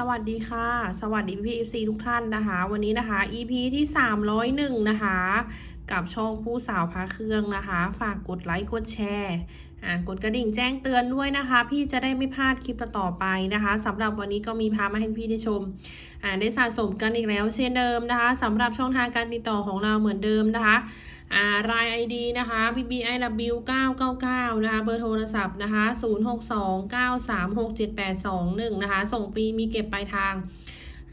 สวัสดีค่ะ สวัสดีพี่ FC ทุกท่านนะคะ วันนี้นะคะ EP ที่ 301 นะคะ กับช่องผู้สาวพาเครื่องนะคะ ฝากกดไลค์กดแชร์อ่ากดกระดิ่งแจ้งเตือนด้วยนะคะ พี่จะได้ไม่พลาดคลิปต่อไปนะคะสำหรับวันนี้ก็มีพามาให้พี่ได้ชมอ่าได้สะสมกันอีกแล้วเช่นเดิมนะคะสำหรับช่องทางการติดต่อของเราเหมือนเดิมนะคะ อ่าราย ID นะคะ BBIW 999 นะคะ เบอร์โทรศัพท์นะคะ 0629367821 นะคะ ส่งฟรีมีเก็บปลายทาง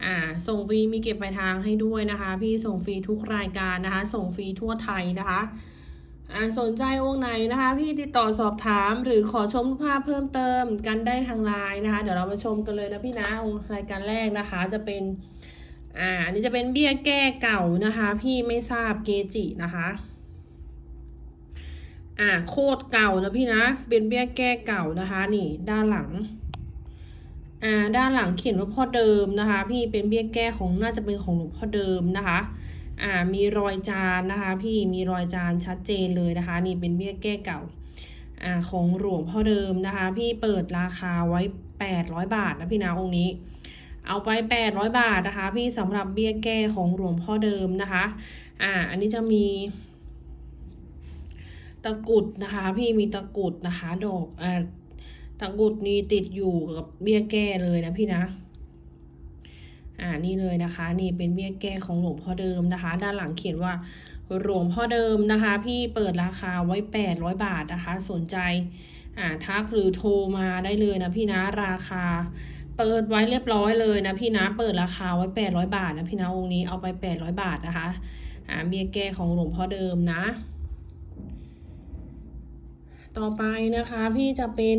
อ่า ส่งฟรีมีเก็บปลายทางให้ด้วยนะคะ พี่ส่งฟรีทุกรายการนะคะ ส่งฟรีทั่วไทยนะคะอ่าสนใจองค์ไหนนะคะ พี่ติดต่อสอบถามหรือขอชมภาพเพิ่มเติมกันได้ทางไลน์นะคะ เดี๋ยวเรามาชมกันเลยนะพี่นะองค์รายการแรกนะคะ จะเป็น อ่าอันนี้จะเป็นเบี้ยแก้เก่านะคะ พี่ไม่ทราบเกจินะคะอ่าโคตรเก่านะพี่นะเป็นเบี้ยแก้เก่านะคะ นี่ด้านหลังอ่าด้านหลังเขียนว่าพ่อเดิมนะคะ พี่เป็นเบี้ยแก้ของน่าจะเป็นของหลวงพ่อเดิมนะคะอ่ามีรอยจานนะคะ พี่มีรอยจานชัดเจนเลยนะคะ นี่เป็นเบี้ยแก้เก่าอ่าของหลวงพ่อเดิมนะคะ พี่เปิดราคาไว้แปดร้อยบาทนะพี่นะองค์นี้ เอาไปแปดร้อยบาทนะคะพี่สำหรับเบี้ยแก้ของหลวงพ่อเดิมนะคะ อ่า อันนี้จะมีตะกุดนะคะ พี่มีตะกุดนะคะ ดอกอ่าตะกุดนี่ติดอยู่กับเบี้ยแก้เลยนะพี่นะ อ่านี่เลยนะคะ นี่เป็นเบี้ยแก้ของหลวงพ่อเดิมนะคะ ด้านหลังเขียนว่าหลวงพ่อเดิมนะคะ พี่เปิดราคาไว้แปดร้อยบาทนะคะ สนใจอ่าทักหรือโทรมาได้เลยนะพี่นะราคา เปิดไว้เรียบร้อยเลยนะพี่นะเปิดราคาไว้แปดร้อยบาทนะพี่นะองค์นี้เอาไปแปดร้อยบาทนะคะอ่าเบี้ยแก้ของหลวงพ่อเดิมนะ ต่อไปนะคะพี่จะเป็น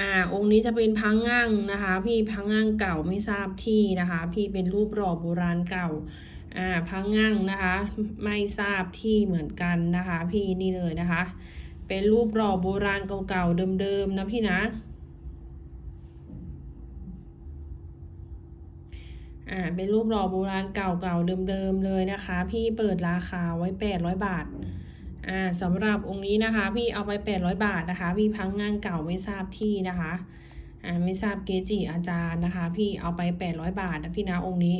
อ่าองค์นี้จะเป็นพังงั่งนะคะ พี่พังงั่งเก่าไม่ทราบที่นะคะ พี่เป็นรูปหล่อโบราณเก่าอ่าพังงั่งนะคะ ไม่ทราบที่เหมือนกันนะคะ พี่นี่เลยนะคะ เป็นรูปหล่อโบราณเก่าๆเดิมๆนะพี่นะ อ่าเป็นรูปหล่อโบราณเก่าๆเดิมๆเลยนะคะ พี่เปิดราคาไว้แปดร้อยบาทอ่าสำหรับองค์นี้นะคะ พี่เอาไปแปดร้อยบาทนะคะ พี่พังงานเก่าไม่ทราบที่นะคะอ่าไม่ทราบเกจิอาจารย์นะคะ พี่เอาไปแปดร้อยบาทนะพี่นะองค์นี้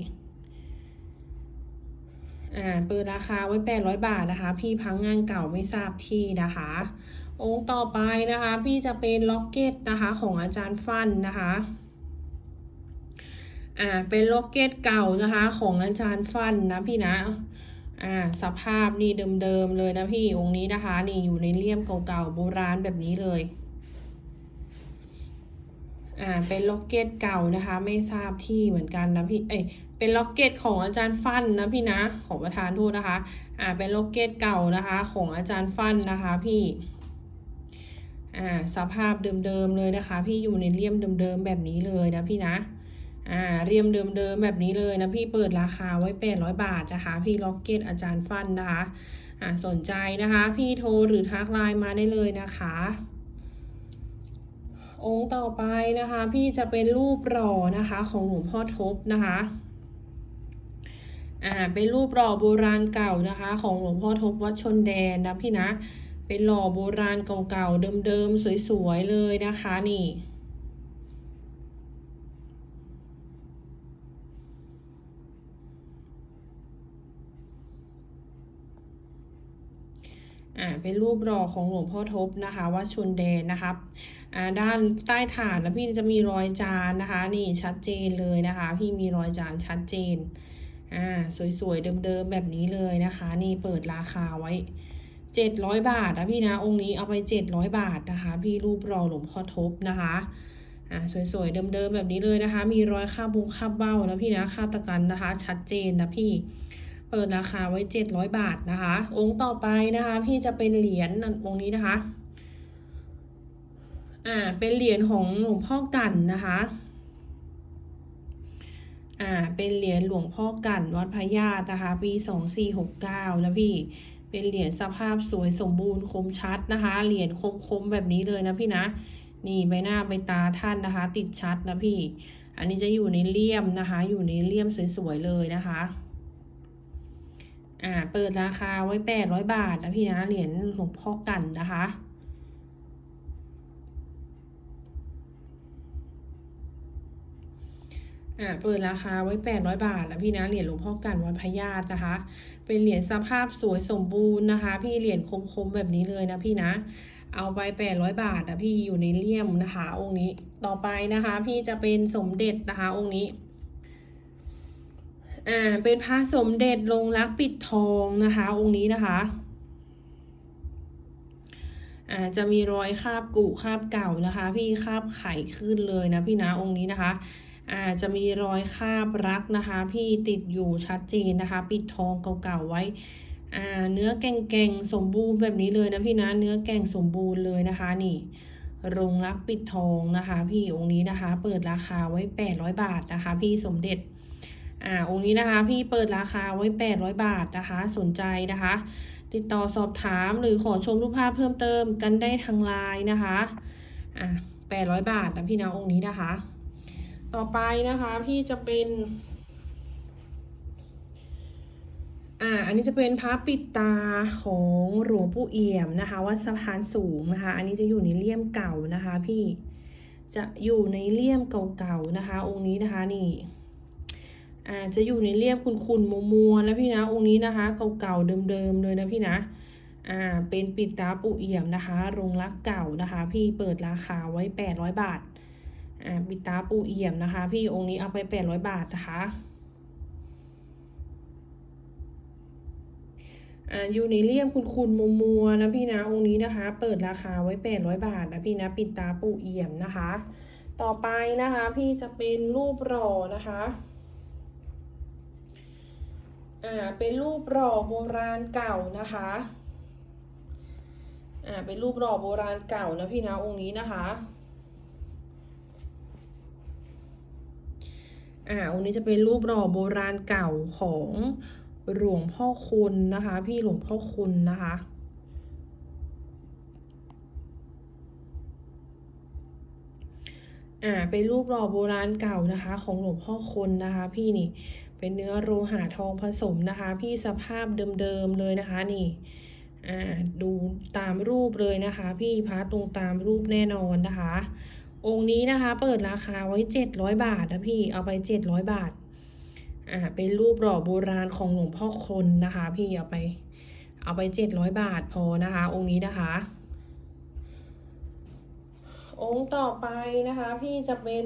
อ่าเปิดราคาไว้แปดร้อยบาทนะคะ พี่พังงานเก่าไม่ทราบที่นะคะ องค์ต่อไปนะคะ พี่จะเป็นล็อกเก็ตนะคะ ของอาจารย์ฟันนะคะ อ่าเป็นล็อกเก็ตเก่านะคะของอาจารย์ฟันนะพี่นะอ่าสภาพนี่เดิมๆเลยนะพี่องค์นี้นะคะ นี่อยู่ในเลี่ยมเก่าๆโบราณแบบนี้เลยอ่าเป็นล็อกเก็ตเก่านะคะ ไม่ทราบที่เหมือนกันนะพี่เอ้ยเป็นล็อกเก็ตของอาจารย์ฟันนะพี่นะขอประทานโทษนะคะอ่าเป็นล็อกเก็ตเก่านะคะ ของอาจารย์ฟันนะคะพี่อ่าสภาพเดิมๆเลยนะคะ พี่อยู่ในเลี่ยมเดิมๆแบบนี้เลยนะพี่นะ อ่าเรียมเดิมๆแบบนี้เลยนะพี่เปิดราคาไว้แปดร้อยบาทนะคะ พี่ล็อกเก็ตอาจารย์ฟันนะคะอ่าสนใจนะคะ พี่โทรหรือทักไลน์มาได้เลยนะคะ องค์ต่อไปนะคะ พี่จะเป็นรูปหล่อนะคะของหลวงพ่อทบนะคะอ่าเป็นรูปหล่อโบราณเก่านะคะ ของหลวงพ่อทบวัดชนแดนนะพี่นะ เป็นหล่อโบราณเก่าๆเดิมๆสวยๆเลยนะคะนี่ อ่าเป็นรูปหล่อของหลวงพ่อทบนะคะ วัดชนแดนนะครับอ่าด้านใต้ฐานนะพี่จะมีรอยจานนะคะ นี่ชัดเจนเลยนะคะ พี่มีรอยจานชัดเจนอ่าสวยๆเดิมๆแบบนี้เลยนะคะ นี่เปิดราคาไว้เจ็ดร้อยบาทนะพี่นะองค์นี้เอาไปเจ็ดร้อยบาทนะคะ พี่รูปหล่อหลวงพ่อทบนะคะอ่าสวยๆเดิมๆแบบนี้เลยนะคะ มีรอยคาบุงคาบเบ้านะพี่นะคาตะกันนะคะ ชัดเจนนะพี่ เปิดราคาไว้เจ็ดร้อยบาทนะคะ องค์ต่อไปนะคะ พี่จะเป็นเหรียญองค์นี้นะคะ อ่า เป็นเหรียญของหลวงพ่อกันนะคะ อ่า เป็นเหรียญหลวงพ่อกันวัดพระญาตินะคะ ปีสองสี่หกเก้านะพี่ เป็นเหรียญสภาพสวยสมบูรณ์คมชัดนะคะ เหรียญคมๆแบบนี้เลยนะพี่นะ นี่ใบหน้าใบตาท่านนะคะ ติดชัดนะพี่ อันนี้จะอยู่ในเลี่ยมนะคะ อยู่ในเลี่ยมสวยๆเลยนะคะ อ่า เปิดราคาไว้แปดร้อยบาทนะพี่นะ เหรียญหลวงพ่อกันนะคะ อ่า เปิดราคาไว้แปดร้อยบาทนะพี่นะ เหรียญหลวงพ่อกันวัดพญาตนะคะ เป็นเหรียญสภาพสวยสมบูรณ์นะคะ พี่เหรียญคมๆแบบนี้เลยนะพี่นะ เอาไปแปดร้อยบาทนะพี่อยู่ในเลี่ยมนะคะ องค์นี้ ต่อไปนะคะ พี่จะเป็นสมเด็จนะคะ องค์นี้ อ่าเป็นพระสมเด็จลงรักปิดทองนะคะ องค์นี้นะคะอ่าจะมีรอยคาบกุคาบเก่านะคะ พี่คาบไข่ขึ้นเลยนะพี่นะองค์นี้นะคะอ่าจะมีรอยคาบรักนะคะ พี่ติดอยู่ชัดเจนนะคะ ปิดทองเก่าๆไว้อ่าเนื้อแก่งๆสมบูรณ์แบบนี้เลยนะพี่นะเนื้อแก่งสมบูรณ์เลยนะคะนี่รงรักปิดทองนะคะ พี่องค์นี้นะคะ เปิดราคาไว้แปดร้อยบาทนะคะ พี่สมเด็จ อ่าองค์นี้นะคะ พี่เปิดราคาไว้แปดร้อยบาทนะคะ สนใจนะคะ ติดต่อสอบถามหรือขอชมรูปภาพเพิ่มเติมกันได้ทางไลน์นะคะอ่าแปดร้อยบาทนะพี่นะองค์นี้นะคะ ต่อไปนะคะพี่จะเป็นอ่าอันนี้จะเป็นพระปิดตาของหลวงปู่เอี่ยมนะคะวัดสะพานสูงนะคะ อันนี้จะอยู่ในเลี่ยมเก่านะคะ พี่จะอยู่ในเลี่ยมเก่าๆนะคะ องค์นี้นะคะนี่ อ่าจะอยู่ในเลี่ยมคุณๆมัวๆนะพี่นะ องค์นี้นะคะเก่าๆเดิมๆเลยนะพี่นะอ่าเป็นปิดตาปูเอี่ยมนะคะโรงรักเก่านะคะ พี่เปิดราคาไว้แปดร้อยบาทอ่าปิดตาปูเอี่ยมนะคะ พี่องค์นี้เอาไปแปดร้อยบาทนะคะอ่ายู่ในเลี่ยมคุณๆมัวๆนะพี่นะองค์นี้นะคะ เปิดราคาไว้แปดร้อยบาทนะพี่นะปิดตาปูเอี่ยมนะคะ ต่อไปนะคะ พี่จะเป็นรูปหล่อนะคะ อ่าเป็นรูปหล่อโบราณเก่านะคะอ่าเป็นรูปหล่อโบราณเก่านะพี่นะองค์นี้นะคะอ่าองค์นี้จะเป็นรูปหล่อโบราณเก่าของหลวงพ่อคุณนะคะ พี่หลวงพ่อคุณนะคะอ่าเป็นรูปหล่อโบราณเก่านะคะ ของหลวงพ่อคนนะคะ พี่นี่ เป็นเนื้อโลหะทองผสมนะคะ พี่สภาพเดิมๆเลยนะคะนี่อ่าดูตามรูปเลยนะคะ พี่พระตรงตามรูปแน่นอนนะคะ องค์นี้นะคะ เปิดราคาไว้เจ็ดร้อยบาทนะพี่เอาไปเจ็ดร้อยบาทอ่าเป็นรูปหล่อโบราณของหลวงพ่อคนนะคะ พี่เอาไป เอาไปเจ็ดร้อยบาทพอนะคะ องค์นี้นะคะ องค์ต่อไปนะคะ พี่จะเป็น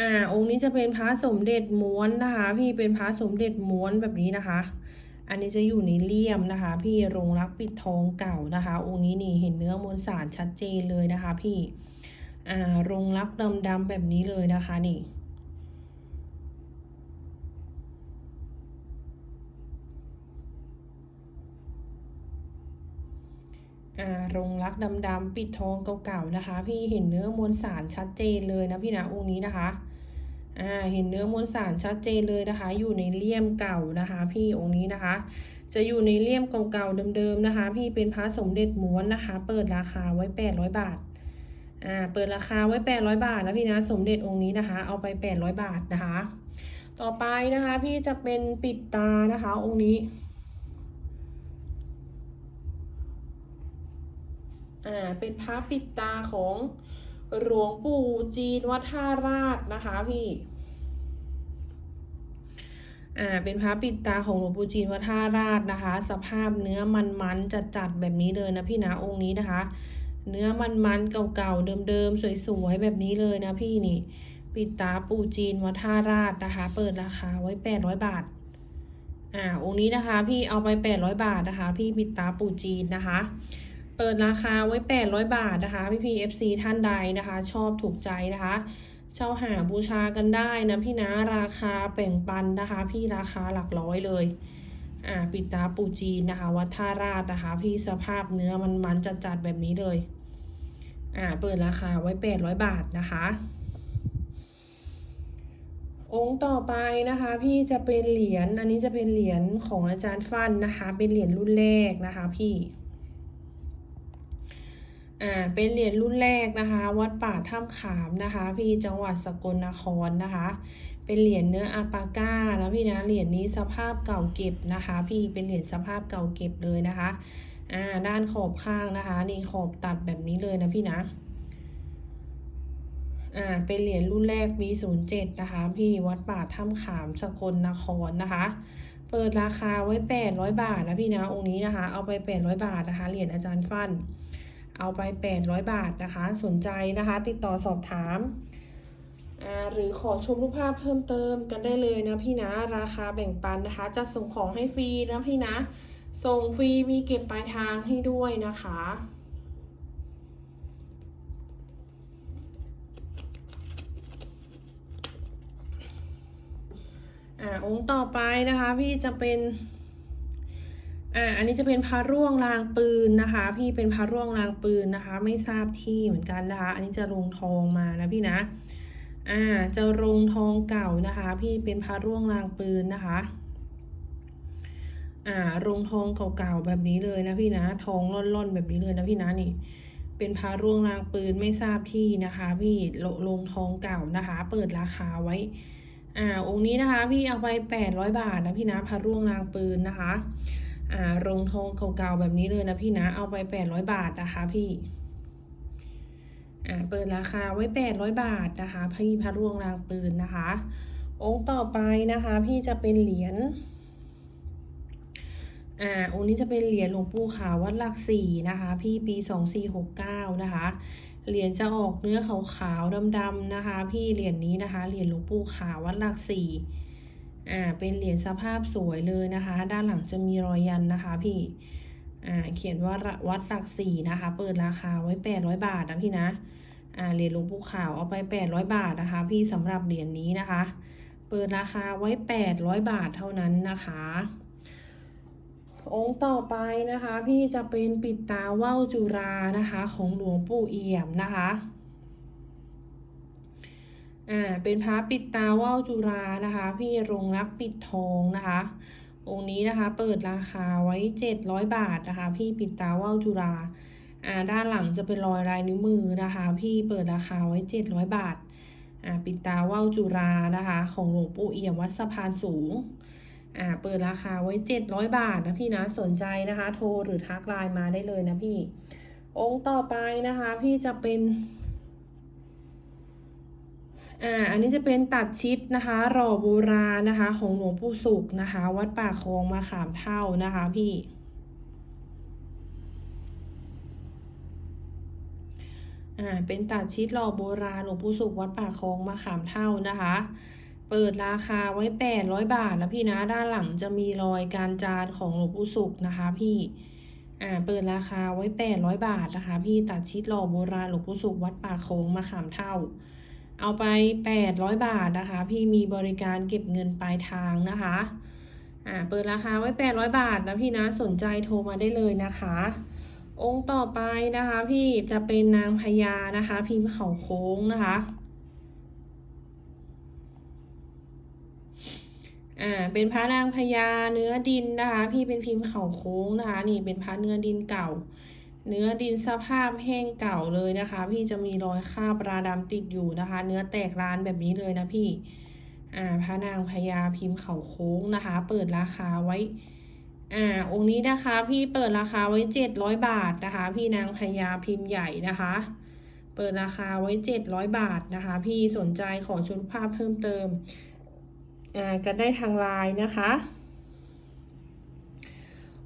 อ่าองค์นี้จะเป็นพระสมเด็จม้วนนะคะ พี่เป็นพระสมเด็จม้วนแบบนี้นะคะ อันนี้จะอยู่ในเลี่ยมนะคะ พี่โรงรักปิดทองเก่านะคะ องค์นี้นี่เห็นเนื้อมวลสารชัดเจนเลยนะคะ พี่อ่าโรงรักดำๆแบบนี้เลยนะคะนี่ อ่าโรงรักดำๆปิดทองเก่าๆนะคะ พี่เห็นเนื้อมวลสารชัดเจนเลยนะพี่นะองค์นี้นะคะอ่าเห็นเนื้อมวลสารชัดเจนเลยนะคะ อยู่ในเลี่ยมเก่านะคะ พี่องค์นี้นะคะ จะอยู่ในเลี่ยมเก่าๆเดิมๆนะคะ พี่เป็นพระสมเด็จม้วนนะคะ เปิดราคาไว้แปดร้อยบาทอ่าเปิดราคาไว้แปดร้อยบาทนะพี่นะสมเด็จองค์นี้นะคะ เอาไปแปดร้อยบาทนะคะ ต่อไปนะคะ พี่จะเป็นปิดตานะคะ องค์นี้ อ่าเป็นพระปิดตาของหลวงปู่จีนวัดท่าราชนะคะพี่อ่าเป็นพระปิดตาของหลวงปู่จีนวัดท่าราชนะคะ สภาพเนื้อมันๆจัดๆแบบนี้เลยนะพี่นะองค์นี้นะคะ เนื้อมันๆเก่าๆเดิมๆสวยๆแบบนี้เลยนะพี่นี่ ปิดตาปู่จีนวัดท่าราชนะคะ เปิดราคาไว้แปดร้อยบาทอ่าองค์นี้นะคะ พี่เอาไปแปดร้อยบาทนะคะ พี่ปิดตาปู่จีนนะคะ เปิดราคาไว้แปดร้อยบาทนะคะ พี่พีเอฟซีท่านใดนะคะ ชอบถูกใจนะคะเช่าหาบูชากันได้นะพี่นะราคาแบ่งปันนะคะ พี่ราคาหลักร้อยเลยอ่าปิดตาปูจีนนะคะ วัดท่าราชนะคะ พี่สภาพเนื้อมันมันจัดจัดๆแบบนี้เลยอ่าเปิดราคาไว้แปดร้อยบาทนะคะ องค์ต่อไปนะคะ พี่จะเป็นเหรียญอันนี้จะเป็นเหรียญของอาจารย์ฟันนะคะ เป็นเหรียญรุ่นแรกนะคะ พี่ อ่าเป็นเหรียญรุ่นแรกนะคะ วัดป่าถ้ำขามนะคะพี่จังหวัดสกลนครนะคะ เป็นเหรียญเนื้ออาปาก้านะพี่นะเหรียญนี้สภาพเก่าเก็บนะคะ พี่เป็นเหรียญสภาพเก่าเก็บเลยนะคะอ่าด้านขอบข้างนะคะ นี่ขอบตัดแบบนี้เลยนะพี่นะอ่าเป็นเหรียญรุ่นแรก V07 นะคะ พี่วัดป่าถ้ำขามสกลนครนะคะ เปิดราคาไว้ 800 บาทนะพี่นะองค์นี้นะคะ เอาไป 800 บาทนะคะเหรียญอาจารย์ฟั่น เอาไป 800 บาทนะคะ สนใจนะคะ ติดต่อสอบถามหรือขอชมรูปภาพเพิ่มเติมกันได้เลยนะพี่นะ ราคาแบ่งปันนะคะ จะส่งของให้ฟรีนะพี่นะ ส่งฟรีมีเก็บปลายทางให้ด้วยนะคะ อ่าองค์ต่อไปนะคะ พี่จะเป็น อ่าอันนี้จะเป็นพระร่วงรางปืนนะคะ พี่เป็นพระร่วงรางปืนนะคะ ไม่ทราบที่เหมือนกันนะคะ อันนี้จะลงทองมานะพี่นะอ่าจะลงทองเก่านะคะ พี่เป็นพระร่วงรางปืนนะคะอ่าลงทองเก่าๆแบบนี้เลยนะพี่นะทองร่อนๆแบบนี้เลยนะพี่นะนี่ เป็นพระร่วงรางปืนไม่ทราบที่นะคะ พี่ลลงทองเก่านะคะ เปิดราคาไว้ อ่าองค์นี้นะคะ พี่เอาไปแปดร้อยบาทนะพี่นะพระร่วงรางปืนนะคะ อ่ารงทองเก่าๆแบบนี้เลยนะพี่นะเอาไปแปดร้อยบาทนะคะพี่อ่าเปิดราคาไว้แปดร้อยบาทนะคะ พี่พระร่วงรางปืนนะคะ องค์ต่อไปนะคะ พี่จะเป็นเหรียญอ่าองค์นี้จะเป็นเหรียญหลวงปู่ขาววัดหลักสี่นะคะ พี่ปีสองสี่หกเก้านะคะ เหรียญจะออกเนื้อขาวๆดำๆนะคะ พี่เหรียญนี้นะคะ เหรียญหลวงปู่ขาววัดหลักสี่ อ่าเป็นเหรียญสภาพสวยเลยนะคะ ด้านหลังจะมีรอยยันนะคะพี่อ่าเขียนว่าวัดหลักสี่นะคะ เปิดราคาไว้แปดร้อยบาทนะพี่นะอ่าเหรียญหลวงปู่ขาวเอาไปแปดร้อยบาทนะคะ พี่สำหรับเหรียญนี้นะคะ เปิดราคาไว้แปดร้อยบาทเท่านั้นนะคะ องค์ต่อไปนะคะ พี่จะเป็นปิดตาว่าวจุรานะคะ ของหลวงปู่เอี่ยมนะคะ อ่าเป็นพระปิดตาว่าวจุรานะคะ พี่รงรักปิดทองนะคะ องค์นี้นะคะเปิดราคาไว้เจ็ดร้อยบาทนะคะ พี่ปิดตาว่าวจุราอ่าด้านหลังจะเป็นรอยลายนิ้วมือนะคะ พี่เปิดราคาไว้เจ็ดร้อยบาทอ่าปิดตาว่าวจุรานะคะ ของหลวงปู่เอี่ยมวัดสะพานสูงอ่าเปิดราคาไว้เจ็ดร้อยบาทนะพี่นะสนใจนะคะ โทรหรือทักไลน์มาได้เลยนะพี่ องค์ต่อไปนะคะ พี่จะเป็น อ่าอันนี้จะเป็นตัดชิดนะคะหล่อโบราณนะคะ ของหลวงปู่สุขนะคะ วัดป่าคลองมาขามเท่านะคะพี่อ่าเป็นตัดชิดหล่อโบราณหลวงปู่สุขวัดป่าคลองมาขามเท่านะคะ เปิดราคาไว้แปดร้อยบาทนะพี่นะด้านหลังจะมีรอยการจานของหลวงปู่สุขนะคะพี่อ่าเปิดราคาไว้แปดร้อยบาทนะคะ พี่ตัดชิดหล่อโบราณหลวงปู่สุขวัดป่าโค้งมาขามเท่า เอาไปแปดร้อยบาทนะคะ พี่มีบริการเก็บเงินปลายทางนะคะ อ่า เปิดราคาไว้แปดร้อยบาทนะพี่นะสนใจโทรมาได้เลยนะคะ องค์ต่อไปนะคะ พี่จะเป็นนางพญานะคะ พิมพ์เขาโค้งนะคะ อ่า เป็นพระนางพญาเนื้อดินนะคะ พี่เป็นพิมพ์เขาโค้งนะคะ นี่เป็นพระเนื้อดินเก่า เนื้อดินสภาพแห้งเก่าเลยนะคะ พี่จะมีรอยคราบราดำติดอยู่นะคะ เนื้อแตกร้านแบบนี้เลยนะพี่อ่าพระนางพญาพิมพ์เขาโค้งนะคะ เปิดราคาไว้อ่าองค์นี้นะคะพี่เปิดราคาไว้เจ็ดร้อยบาทนะคะ พี่นางพญาพิมพ์ใหญ่นะคะ เปิดราคาไว้เจ็ดร้อยบาทนะคะ พี่สนใจขอชุดภาพเพิ่มเติมอ่ากันได้ทางไลน์นะคะ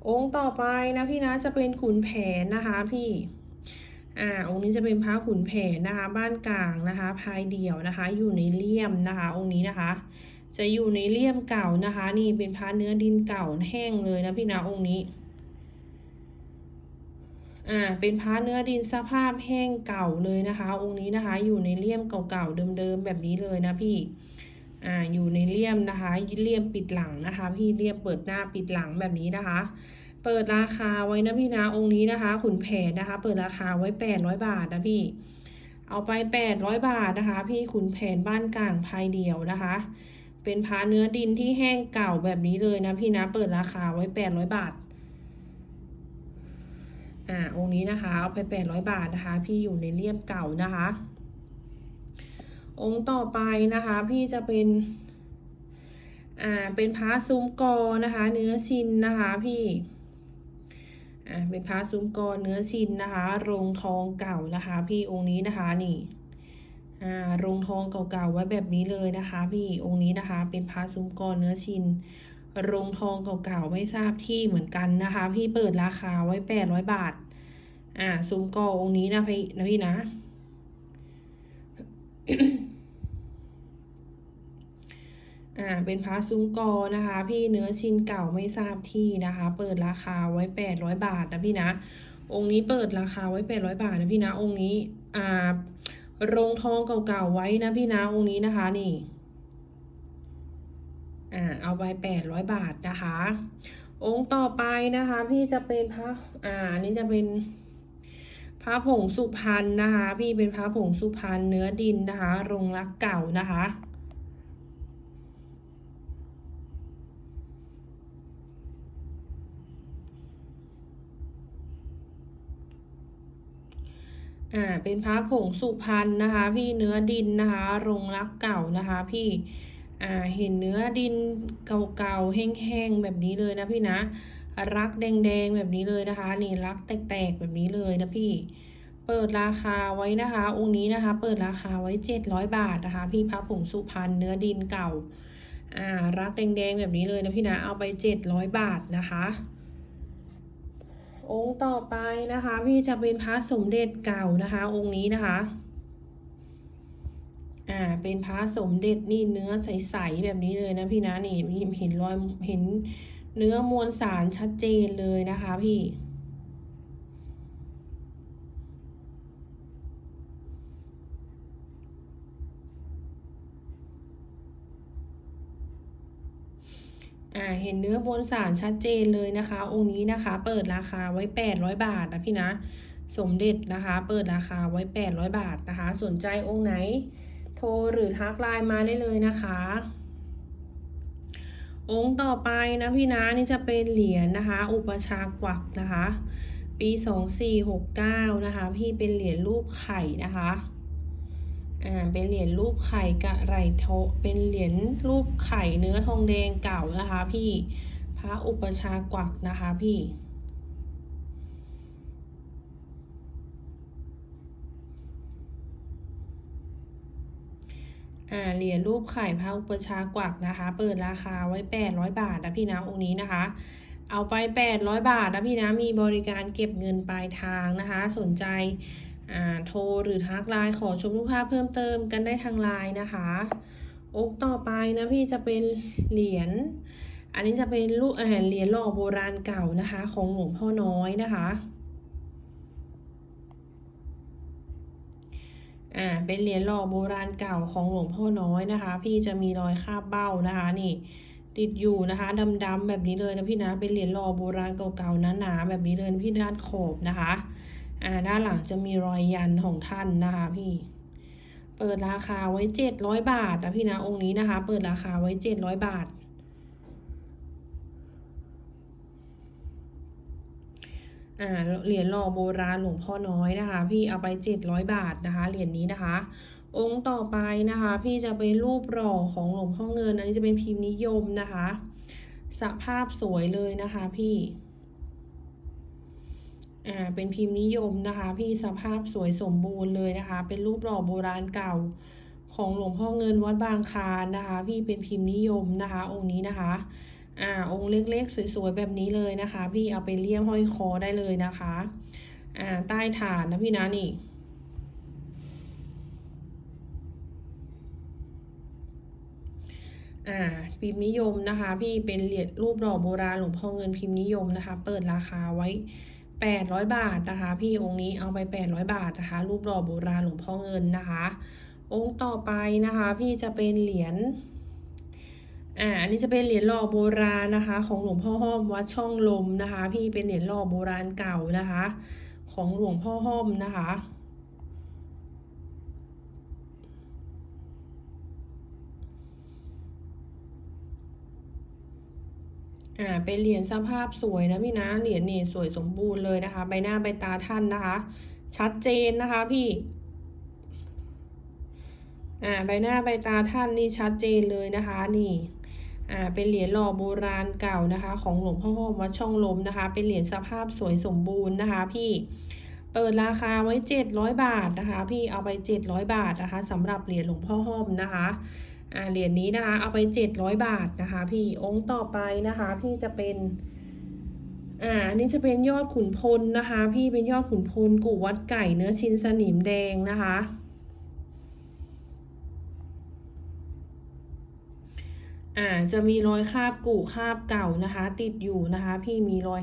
องค์ต่อไปนะพี่นะจะเป็นขุนแผนนะคะพี่อ่าองค์นี้จะเป็นพระขุนแผนนะคะ บ้านกลางนะคะพายเดี่ยวนะคะ อยู่ในเลี่ยมนะคะ องค์นี้นะคะ จะอยู่ในเลี่ยมเก่านะคะ นี่เป็นพระเนื้อดินเก่าแห้งเลยนะพี่นะองค์นี้อ่าเป็นพระเนื้อดินสภาพแห้งเก่าเลยนะคะ องค์นี้นะคะ อยู่ในเลี่ยมเก่าๆเดิมๆแบบนี้เลยนะพี่อ่าอยู่ในเลี่ยมนะคะเลี่ยมปิดหลังนะคะ พี่เลี่ยมเปิดหน้าปิดหลังแบบนี้นะคะ เปิดราคาไว้นะพี่นะองค์นี้นะคะ ขุนแผนนะคะ เปิดราคาไว้แปดร้อยบาทนะพี่ เอาไปแปดร้อยบาทนะคะ พี่ขุนแผนบ้านกลางภายเดียวนะคะ เป็นพระเนื้อดินที่แห้งเก่าแบบนี้เลยนะพี่นะ เปิดราคาไว้แปดร้อยบาท อ่าองค์นี้นะคะ เอาไปแปดร้อยบาทนะคะ พี่อยู่ในเลี่ยมเก่านะคะ องค์ต่อไปนะคะ พี่จะเป็นอ่าเป็นพระซุ้มกอนะคะ เนื้อชินนะคะพี่ อ่าเป็นพระซุ้มกอเนื้อชินนะคะโรงทองเก่านะคะ พี่องค์นี้นะคะนี่อ่าโรงทองเก่าๆไว้แบบนี้เลยนะคะ พี่องค์นี้นะคะ เป็นพระซุ้มกอเนื้อชินโรงทองเก่าๆไม่ทราบที่เหมือนกันนะคะ พี่เปิดราคาไว้แปดร้อยบาท อ่าซุ้มกอองค์นี้นะพี่นะพี่นะ อ่าเป็นพระซุ้มกอนะคะ พี่เนื้อชินเก่าไม่ทราบที่นะคะ เปิดราคาไว้แปดร้อยบาทนะพี่นะ องค์นี้เปิดราคาไว้แปดร้อยบาทนะพี่นะองค์นี้อ่าโรงทองเก่าๆไว้นะพี่นะองค์นี้นะคะนี่อ่าเอาไปแปดร้อยบาทนะคะ องค์ต่อไปนะคะ พี่จะเป็นพระอ่าอันนี้จะเป็นพระผงสุพรรณนะคะ พี่เป็นพระผงสุพรรณเนื้อดินนะคะ โรงรักเก่านะคะ อ่าเป็นพระผงสุพรรณนะคะ พี่เนื้อดินนะคะรงรักเก่านะคะพี่อ่าเห็นเนื้อดินเก่าๆแห้งๆแบบนี้เลยนะพี่นะ รักแดงๆแบบนี้เลยนะคะ นี่รักแตกๆแบบนี้เลยนะพี่ เปิดราคาไว้นะคะ องค์นี้นะคะ เปิดราคาไว้เจ็ดร้อยบาทนะคะ พี่พระผงสุพรรณเนื้อดินเก่าอ่ารักแดงๆแบบนี้เลยนะพี่นะเอาไปเจ็ดร้อยบาทนะคะ องค์ต่อไปนะคะพี่จะเป็นพระสมเด็จเก่านะคะ องค์นี้นะคะ อ่าเป็นพระสมเด็จนี่เนื้อใสๆแบบนี้เลยนะพี่นะนี่เห็นรอยเห็นเนื้อมวลสารชัดเจนเลยนะคะพี่ อ่าเห็นเนื้อบนสารชัดเจนเลยนะคะ องค์นี้นะคะ เปิดราคาไว้แปดร้อยบาทนะพี่นะสมเด็จนะคะ เปิดราคาไว้แปดร้อยบาทนะคะ สนใจองค์ไหน โทรหรือทักไลน์มาได้เลยนะคะ องค์ต่อไปนะพี่นะนี่จะเป็นเหรียญนะคะ อุปชากวักนะคะ ปีสองสี่หกเก้านะคะ พี่เป็นเหรียญรูปไข่นะคะ อ่าเป็นเหรียญรูปไข่กะไรโทเป็นเหรียญรูปไข่เนื้อทองแดงเก่านะคะพี่พระอุปชากวักนะคะพี่อ่าเหรียญรูปไข่พระอุปชากวักนะคะ เปิดราคาไว้แปดร้อยบาทนะพี่นะองค์นี้นะคะ เอาไปแปดร้อยบาทนะพี่นะมีบริการเก็บเงินปลายทางนะคะ สนใจ โทรหรือทักไลน์ขอชมรูปภาพเพิ่มเติมกันได้ทางไลน์นะคะองค์ต่อไปนะพี่จะเป็นเหรียญ อันนี้จะเป็นรูปเเหรียญหล่อโบราณเก่านะคะ ของหลวงพ่อน้อยนะคะอ่าเป็นเหรียญหล่อโบราณเก่าของหลวงพ่อน้อยนะคะ พี่จะมีรอยคาบเบ้านะคะนี่ ติดอยู่นะคะดำๆแบบนี้เลยนะพี่นะเป็นเหรียญหล่อโบราณเก่าๆหนาๆแบบนี้เลยพี่ด้านขอบนะคะ อ่าด้านหลังจะมีรอยยันของท่านนะคะพี่ เปิดราคาไว้เจ็ดร้อยบาทนะพี่นะองค์นี้นะคะ เปิดราคาไว้เจ็ดร้อยบาท อ่าเหรียญหล่อโบราณหลวงพ่อน้อยนะคะ พี่เอาไปเจ็ดร้อยบาทนะคะเหรียญนี้นะคะ องค์ต่อไปนะคะ พี่จะเป็นรูปหล่อของหลวงพ่อเงิน อันนี้จะเป็นพิมพ์นิยมนะคะ สภาพสวยเลยนะคะพี่ อ่าเป็นพิมพ์นิยมนะคะ พี่สภาพสวยสมบูรณ์เลยนะคะ เป็นรูปหล่อโบราณเก่าของหลวงพ่อเงินวัดบางคานนะคะ พี่เป็นพิมพ์นิยมนะคะ องค์นี้นะคะอ่าองค์เล็กๆ สวยๆ แบบนี้เลยนะคะ พี่เอาไปเลี่ยมห้อยคอได้เลยนะคะอ่าใต้ฐานนะพี่นะนี่อ่าพิมพ์นิยมนะคะ พี่เป็นเหรียญรูปหล่อโบราณหลวงพ่อเงินพิมพ์นิยมนะคะ เปิดราคาไว้ แปดร้อยบาทนะคะ พี่องค์นี้เอาไปแปดร้อยบาทนะคะ รูปหล่อโบราณหลวงพ่อเงินนะคะ องค์ต่อไปนะคะ พี่จะเป็นเหรียญอ่าอันนี้จะเป็นเหรียญหล่อโบราณนะคะ ของหลวงพ่อห้อมวัดช่องลมนะคะ พี่เป็นเหรียญหล่อโบราณเก่านะคะ ของหลวงพ่อห้อมนะคะ อ่าเป็นเหรียญสภาพสวยนะพี่นะเหรียญนี่สวยสมบูรณ์เลยนะคะ ใบหน้าใบตาท่านนะคะ ชัดเจนนะคะพี่อ่าใบหน้าใบตาท่านนี่ชัดเจนเลยนะคะนี่อ่าเป็นเหรียญหล่อโบราณเก่านะคะ ของหลวงพ่อห้อมวัดช่องลมนะคะ เป็นเหรียญสภาพสวยสมบูรณ์นะคะ พี่เปิดราคาไว้เจ็ดร้อยบาทนะคะ พี่เอาไปเจ็ดร้อยบาทนะคะสำหรับเหรียญหลวงพ่อห้อมนะคะ อ่าเหรียญนี้นะคะ เอาไปเจ็ดร้อยบาทนะคะ พี่องค์ต่อไปนะคะ พี่จะเป็น อ่าอันนี้จะเป็นยอดขุนพลนะคะ พี่เป็นยอดขุนพลกู่วัดไก่เนื้อชิ้นสนิมแดงนะคะอ่าจะมีรอยคราบกุคราบเก่านะคะ ติดอยู่นะคะ พี่มีรอย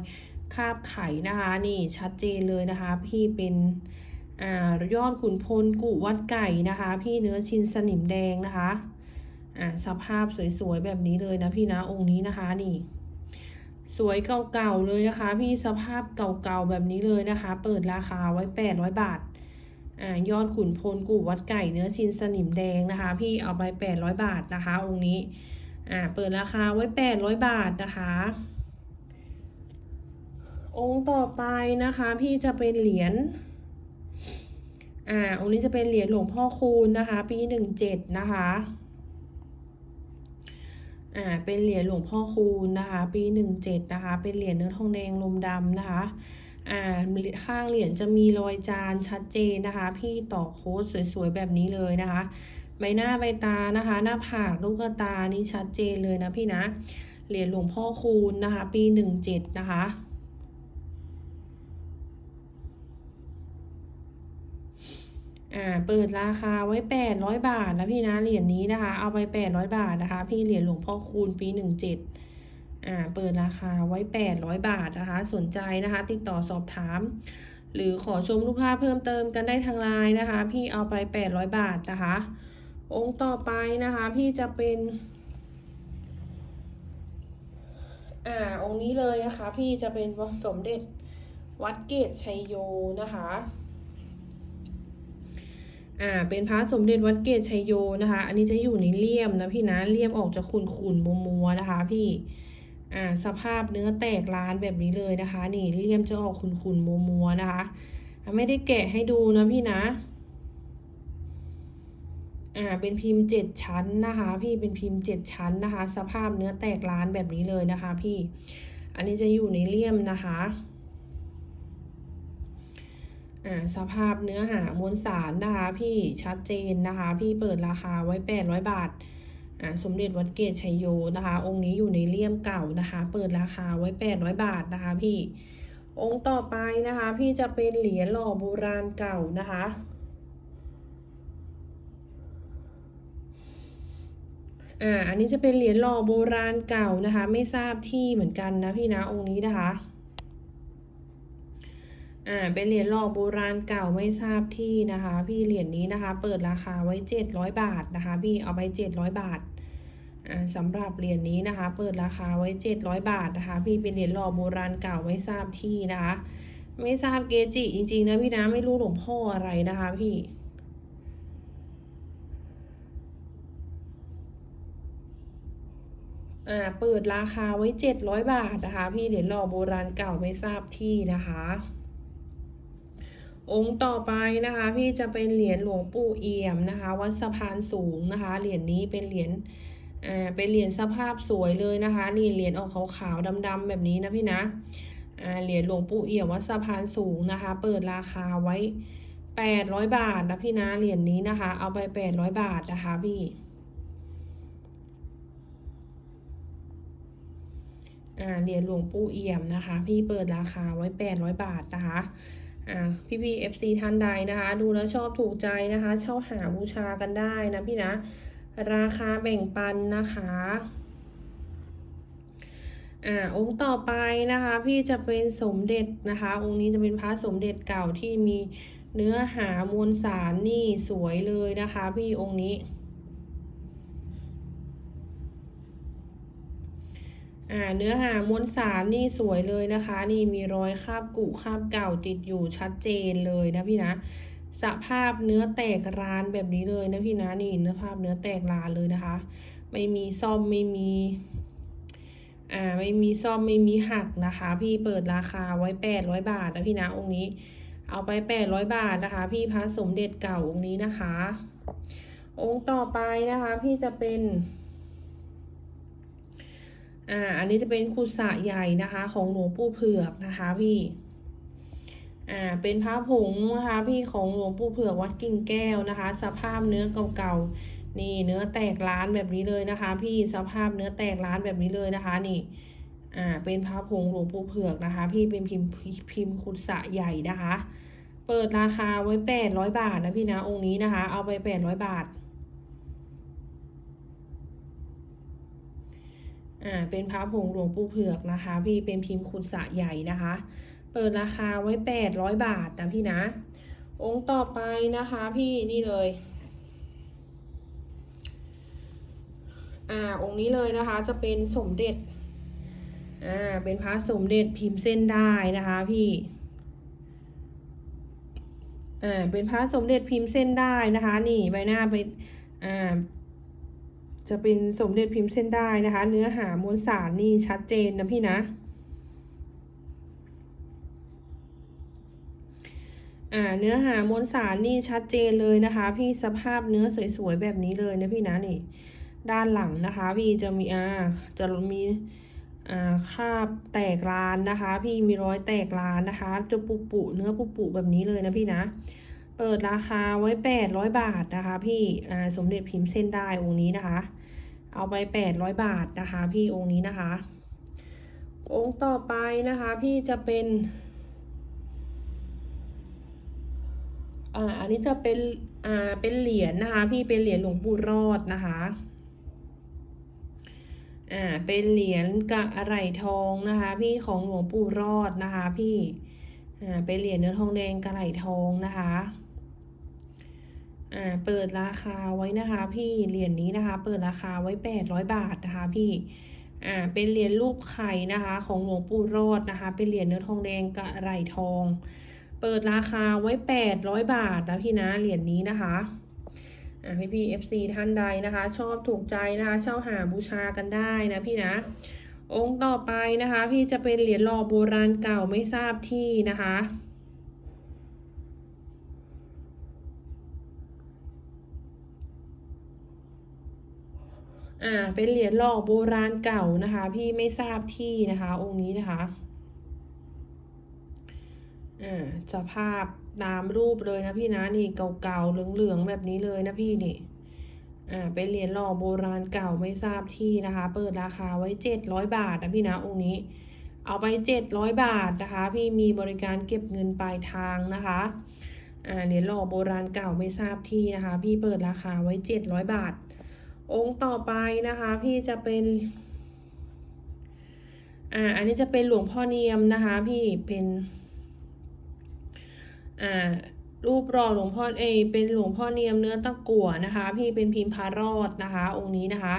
คราบไข่นะคะ นี่ชัดเจนเลยนะคะ พี่เป็นอ่ายอดขุนพลกุวัดไก่นะคะ พี่เนื้อชิ้นสนิมแดงนะคะ อ่าสภาพสวยๆแบบนี้เลยนะพี่นะองค์นี้นะคะนี่ สวยเก่าๆเลยนะคะ พี่สภาพเก่าๆแบบนี้เลยนะคะ เปิดราคาไว้แปดร้อยบาทอ่ายอดขุนพลกู่วัดไก่เนื้อชินสนิมแดงนะคะ พี่เอาไปแปดร้อยบาทนะคะ องค์นี้อ่าเปิดราคาไว้แปดร้อยบาทนะคะองค์ต่อไปนะคะ พี่จะเป็นเหรียญ อ่า องค์นี้จะเป็นเหรียญหลวงพ่อคูณนะคะ ปีหนึ่งเจ็ดนะคะ อ่าเป็นเหรียญหลวงพ่อคูณนะคะ ปีหนึ่งเจ็ดนะคะ เป็นเหรียญเนื้อทองแดงลมดำนะคะอ่าข้างเหรียญจะมีรอยจานชัดเจนนะคะ พี่ต่อโค้ดสวยๆแบบนี้เลยนะคะ ใบหน้าใบตานะคะ หน้าผากลูกตานี่ชัดเจนเลยนะพี่นะ เหรียญหลวงพ่อคูณนะคะ ปีหนึ่งเจ็ดนะคะ อ่าเปิดราคาไว้แปดร้อยบาทนะพี่นะเหรียญนี้นะคะ เอาไปแปดร้อยบาทนะคะ พี่เหรียญหลวงพ่อคูณปีหนึ่งเจ็ดอ่าเปิดราคาไว้แปดร้อยบาทนะคะ สนใจนะคะ ติดต่อสอบถาม หรือขอชมรูปภาพเพิ่มเติมกันได้ทางไลน์นะคะ พี่เอาไปแปดร้อยบาทนะคะ องค์ต่อไปนะคะ พี่จะเป็นอ่าองค์นี้เลยนะคะ พี่จะเป็นสมเด็จวัดเกตชัยโยนะคะ อ่าเป็นพระสมเด็จวัดเกตชัยโยนะคะ อันนี้จะอยู่ในเลี่ยมนะพี่นะเลี่ยมออกจากขุ่นขุ่นมัวมัวนะคะ พี่อ่าสภาพเนื้อแตกร้านแบบนี้เลยนะคะ นี่เลี่ยมจะออกขุ่นขุ่นมัวมัวนะคะไม่ได้แกะให้ดูนะพี่นะอ่าเป็นพิมพ์เจ็ดชั้นนะคะ พี่เป็นพิมพ์เจ็ดชั้นนะคะ สภาพเนื้อแตกร้านแบบนี้เลยนะคะ พี่ อันนี้จะอยู่ในเลี่ยมนะคะ สภาพเนื้อหามวลสารนะคะพี่ชัดเจนนะคะ พี่เปิดราคาไว้แปดร้อยบาทอ่าสมเด็จวัดเกตชัยโยนะคะ องค์นี้อยู่ในเลี่ยมเก่านะคะ เปิดราคาไว้แปดร้อยบาทนะคะ พี่ องค์ต่อไปนะคะ พี่จะเป็นเหรียญหล่อโบราณเก่านะคะอ่าอันนี้จะเป็นเหรียญหล่อโบราณเก่านะคะ ไม่ทราบที่เหมือนกันนะพี่นะองค์นี้นะคะ อ่าเป็นเหรียญหล่อโบราณเก่าไม่ทราบที่นะคะ พี่เหรียญนี้นะคะ เปิดราคาไว้เจ็ดร้อยบาทนะคะ พี่เอาไปเจ็ดร้อยบาทอ่าสำหรับเหรียญนี้นะคะ เปิดราคาไว้เจ็ดร้อยบาทนะคะ พี่เป็นเหรียญหล่อโบราณเก่าไม่ทราบที่นะคะ ไม่ทราบเกจิจริงๆนะพี่นะไม่รู้หลวงพ่ออะไรนะคะพี่อ่าเปิดราคาไว้เจ็ดร้อยบาทนะคะ พี่เหรียญหล่อโบราณเก่าไม่ทราบที่นะคะ องค์ต่อไปนะคะพี่จะเป็นเหรียญหลวงปู่เอี่ยมนะคะ วัดสะพานสูงนะคะ เหรียญนี้เป็นเหรียญอ่าเป็นเหรียญสภาพสวยเลยนะคะ นี่เหรียญออกขาวๆดำๆแบบนี้นะพี่นะอ่าเหรียญหลวงปู่เอี่ยมวัดสะพานสูงนะคะ เปิดราคาไว้แปดร้อยบาทนะพี่นะเหรียญนี้นะคะ เอาไปแปดร้อยบาทนะคะพี่อ่าเหรียญหลวงปู่เอี่ยมนะคะ พี่เปิดราคาไว้แปดร้อยบาทนะคะ พี่พีเอฟซีท่านใดนะคะ ดูแล้วชอบถูกใจนะคะ เช่าหาบูชากันได้นะพี่นะ ราคาแบ่งปันนะคะอ่าองค์ต่อไปนะคะ พี่จะเป็นสมเด็จนะคะ องค์นี้จะเป็นพระสมเด็จเก่าที่มีเนื้อหามวลสารนี่สวยเลยนะคะ พี่องค์นี้ อ่าเนื้อหามวลสารนี่สวยเลยนะคะ นี่มีรอยคราบกุคราบเก่าติดอยู่ชัดเจนเลยนะพี่นะสภาพเนื้อแตกร้านแบบนี้เลยนะพี่นะนี่เนื้อภาพเนื้อแตกร้านเลยนะคะ ไม่มีซ่อมไม่มีอ่าไม่มีซ่อมไม่มีหักนะคะ พี่เปิดราคาไว้แปดร้อยบาทนะพี่นะองค์นี้ เอาไปแปดร้อยบาทนะคะ พี่พระสมเด็จเก่าองค์นี้นะคะ องค์ต่อไปนะคะ พี่จะเป็น อ่าอันนี้จะเป็นคุสะใหญ่นะคะ ของหลวงปู่เผือกนะคะพี่อ่าเป็นพระผงนะคะพี่ของหลวงปู่เผือกวัดกิ่งแก้วนะคะ สภาพเนื้อเก่าๆนี่เนื้อแตกร้านแบบนี้เลยนะคะ พี่สภาพเนื้อแตกร้านแบบนี้เลยนะคะ นี่อ่าเป็นพระผงหลวงปู่เผือกนะคะ พี่เป็นพิมพ์พิมพ์คุสะใหญ่นะคะ เปิดราคาไว้แปดร้อยบาทนะพี่นะองค์นี้นะคะ เอาไปแปดร้อยบาท อ่าเป็นพระผงหลวงปู่เผือกนะคะ พี่เป็นพิมพ์คุดสะใหญ่นะคะ เปิดราคาไว้แปดร้อยบาทนะพี่นะ องค์ต่อไปนะคะพี่นี่เลยอ่าองค์นี้เลยนะคะจะเป็นสมเด็จอ่าเป็นพระสมเด็จพิมพ์เส้นได้นะคะพี่อ่าเป็นพระสมเด็จพิมพ์เส้นได้นะคะ นี่ใบหน้าไปอ่า จะเป็นสมเด็จพิมพ์เส้นได้นะคะ เนื้อหามวลสารนี่ชัดเจนนะพี่นะอ่าเนื้อหามวลสารนี่ชัดเจนเลยนะคะ พี่สภาพเนื้อสวยๆแบบนี้เลยนะพี่นะนี่ ด้านหลังนะคะ พี่จะมีอ่าจะมีอ่าคาบแตกรานนะคะ พี่มีรอยแตกรานนะคะ จะปุปุเนื้อปุปุแบบนี้เลยนะพี่นะ เปิดราคาไว้แปดร้อยบาทนะคะ พี่อ่าสมเด็จพิมพ์เส้นได้องค์นี้นะคะ เอาไปแปดร้อยบาทนะคะ พี่องค์นี้นะคะ องค์ต่อไปนะคะ พี่จะเป็นอ่าอันนี้จะเป็นอ่าเป็นเหรียญนะคะ พี่เป็นเหรียญหลวงปู่รอดนะคะอ่าเป็นเหรียญกะอะไรทองนะคะ พี่ของหลวงปู่รอดนะคะ พี่อ่าเป็นเหรียญเนื้อทองแดงกะไหลทองนะคะ อ่าเปิดราคาไว้นะคะ พี่เหรียญนี้นะคะ เปิดราคาไว้แปดร้อยบาทนะคะ พี่อ่าเป็นเหรียญรูปไข่นะคะ ของหลวงปู่รอดนะคะ เป็นเหรียญเนื้อทองแดงกะไหลทอง เปิดราคาไว้แปดร้อยบาทนะพี่นะเหรียญนี้นะคะอ่าพี่พี่ FC ท่านใดนะคะ ชอบถูกใจนะคะเช่าหาบูชากันได้นะพี่นะ องค์ต่อไปนะคะ พี่จะเป็นเหรียญหล่อโบราณเก่าไม่ทราบที่นะคะ อ่า เป็นเหรียญหล่อโบราณเก่านะคะ พี่ไม่ทราบที่นะคะ องค์นี้นะคะ อ่าสภาพตามรูปเลยนะพี่นะนี่เก่าๆเหลืองๆแบบนี้เลยนะพี่นี่ อ่า เป็นเหรียญหล่อโบราณเก่าไม่ทราบที่นะคะ เปิดราคาไว้เจ็ดร้อยบาทนะพี่นะองค์นี้ เอาไปเจ็ดร้อยบาทนะคะ พี่มีบริการเก็บเงินปลายทางนะคะอ่าเหรียญหล่อโบราณเก่าไม่ทราบที่นะคะ พี่เปิดราคาไว้เจ็ดร้อยบาท องค์ต่อไปนะคะ พี่จะเป็น อ่า อันนี้จะเป็นหลวงพ่อเนียมนะคะ พี่เป็น อ่า รูปหล่อหลวงพ่อเอ เป็นหลวงพ่อเนียมเนื้อตะกั่วนะคะ พี่เป็นพิมพ์พารอดนะคะ องค์นี้นะคะ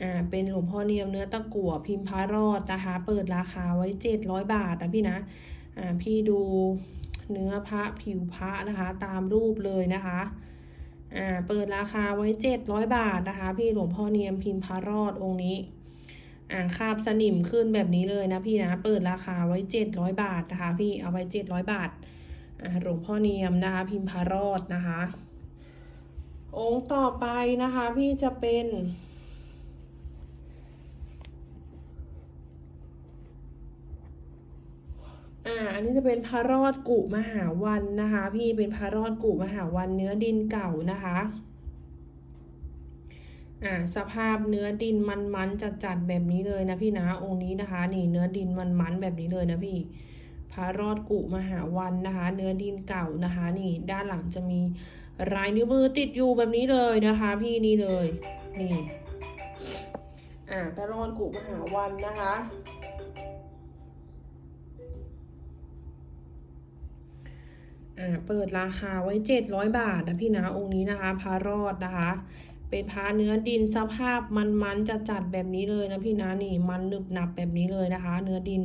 อ่า เป็นหลวงพ่อเนียมเนื้อตะกั่วพิมพ์พารอดนะคะ เปิดราคาไว้เจ็ดร้อยบาทนะพี่นะ อ่า พี่ดูเนื้อพระผิวพระนะคะ ตามรูปเลยนะคะ อ่าเปิดราคาไว้เจ็ดร้อยบาทนะคะ พี่หลวงพ่อเนียมพิมพ์พารอดองค์นี้อ่าคาบสนิมขึ้นแบบนี้เลยนะพี่นะ เปิดราคาไว้เจ็ดร้อยบาทนะคะ พี่เอาไว้เจ็ดร้อยบาทอ่าหลวงพ่อเนียมนะคะ พิมพารอดนะคะ องค์ต่อไปนะคะ พี่จะเป็น อ่า อันนี้จะเป็นพระรอดกุมหาวันนะคะ พี่เป็นพระรอดกุมหาวันเนื้อดินเก่านะคะ อ่า สภาพเนื้อดินมันๆจัดๆแบบนี้เลยนะพี่นะ องค์นี้นะคะ นี่เนื้อดินมันๆแบบนี้เลยนะพี่ พระรอดกุมหาวันนะคะ เนื้อดินเก่านะคะ นี่ด้านหลังจะมีลายนิ้วมือติดอยู่แบบนี้เลยนะคะ พี่นี่เลย นี่ อ่าพระรอดกุมหาวันนะคะ อ่าเปิดราคาไว้เจ็ดร้อยบาทนะพี่นะองค์นี้นะคะพระรอดนะคะ เป็นพระเนื้อดินสภาพมันๆจะจัดๆแบบนี้เลยนะพี่นะนี่มันหนึบหนับแบบนี้เลยนะคะ เนื้อดิน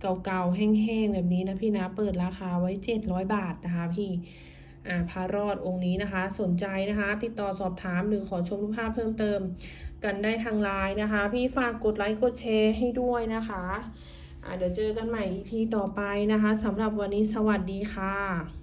เก่าๆแห้งๆแบบนี้นะพี่นะเปิดราคาไว้เจ็ดร้อยบาทนะคะพี่อ่าพระรอดองค์นี้นะคะ สนใจนะคะ ติดต่อสอบถามหรือขอชมรูปภาพเพิ่มเติม กันได้ทางไลน์นะคะ พี่ฝากกดไลค์กดแชร์ให้ด้วยนะคะอ่าเดี๋ยวเจอกันใหม่ EP ต่อไปนะคะสำหรับวันนี้สวัสดีค่ะ